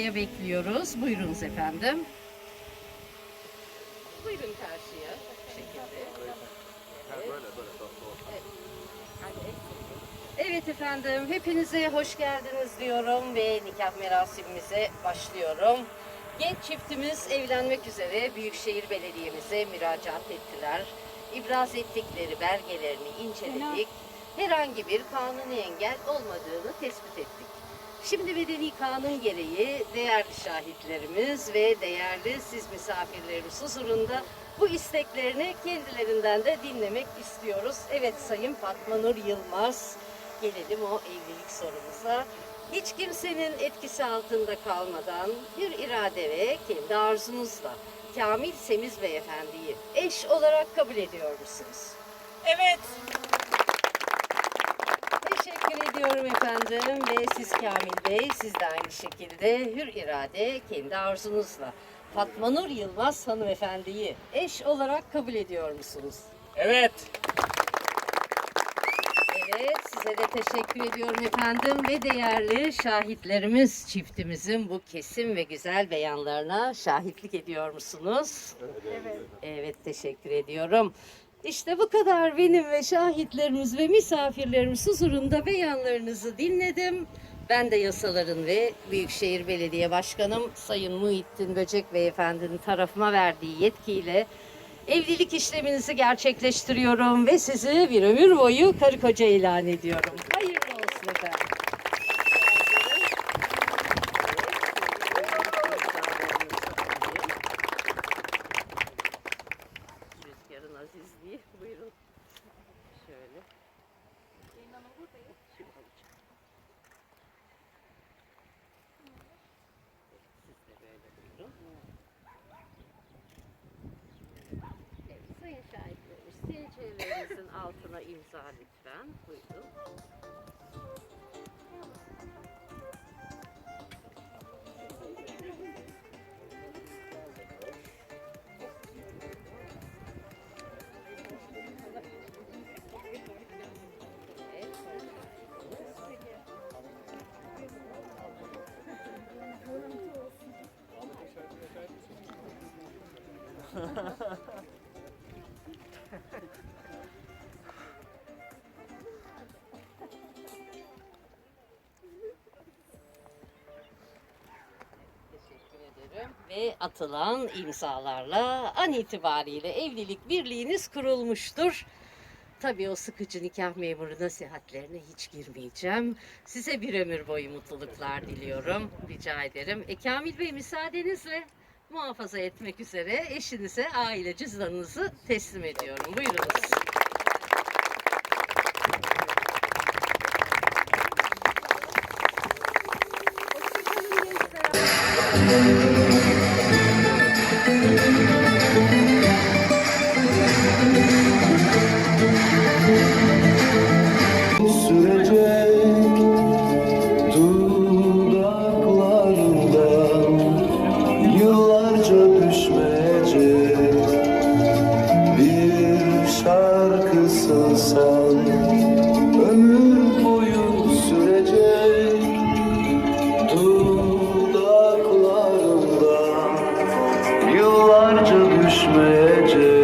Buraya bekliyoruz. Buyurunuz efendim. Buyurun karşıya. Bu şekilde. Evet efendim, hepinize hoş geldiniz diyorum ve nikah merasimimize başlıyorum. Genç çiftimiz evlenmek üzere Büyükşehir Belediye'mize müracaat ettiler. İbraz ettikleri belgelerini inceledik. Herhangi bir kanuni engel olmadığını tespit ettik. Şimdi medeni kanun gereği değerli şahitlerimiz ve değerli siz misafirlerimiz huzurunda bu isteklerini kendilerinden de dinlemek istiyoruz. Evet Sayın Fatma Nur Yılmaz, gelelim o evlilik sorumuza. Hiç kimsenin etkisi altında kalmadan bir irade ve kendi arzunuzla Kamil Semiz Beyefendi'yi eş olarak kabul ediyor musunuz? Evet. Teşekkür ediyorum efendim ve siz Kamil Bey, siz de aynı şekilde hür irade kendi arzunuzla Fatma Nur Yılmaz hanımefendiyi eş olarak kabul ediyor musunuz? Evet. Evet, size de teşekkür ediyorum efendim ve değerli şahitlerimiz çiftimizin bu kesim ve güzel beyanlarına şahitlik ediyor musunuz? Evet. Evet, teşekkür ediyorum. İşte bu kadar benim ve şahitlerimiz ve misafirlerimiz huzurunda beyanlarınızı dinledim. Ben de yasaların ve Büyükşehir Belediye Başkanım Sayın Muhittin Böcek Beyefendinin tarafıma verdiği yetkiyle evlilik işleminizi gerçekleştiriyorum ve sizi bir ömür boyu karı koca ilan ediyorum. Hayırlı olsun efendim. Rüzgarın azizliği. Buyurun. Şöyle. Şimdi alacağım. Siz de böyle buyurun. Evet, sayın şahitlerimiz, Altına imza lütfen. Buyurun. Evet, sayın şahitlerimiz. Ve atılan imzalarla an itibariyle evlilik birliğiniz kurulmuştur. Tabii o sıkıcı nikah memuru nasihatlerine hiç girmeyeceğim. Size bir ömür boyu mutluluklar diliyorum. Rica ederim. E, Kamil Bey müsaadenizle muhafaza etmek üzere eşinize aile cüzdanınızı teslim ediyorum. Buyurunuz. sürecek şarkısın sen ömür boyu sürecek dudaklarından yıllarca düşmeyecek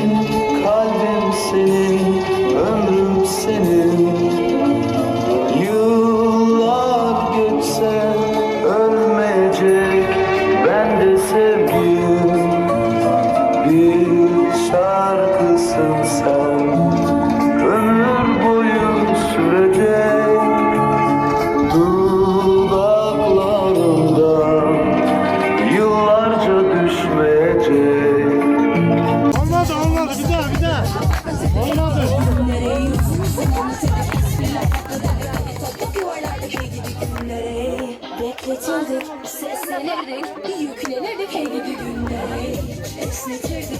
senin, kalbim senin, ömrüm senin. Yıllar geçse ölmeyecek ben de sevgim Bekletirdik, seslenirdik, yüklenirdik hey gibi günleri Esnetirdik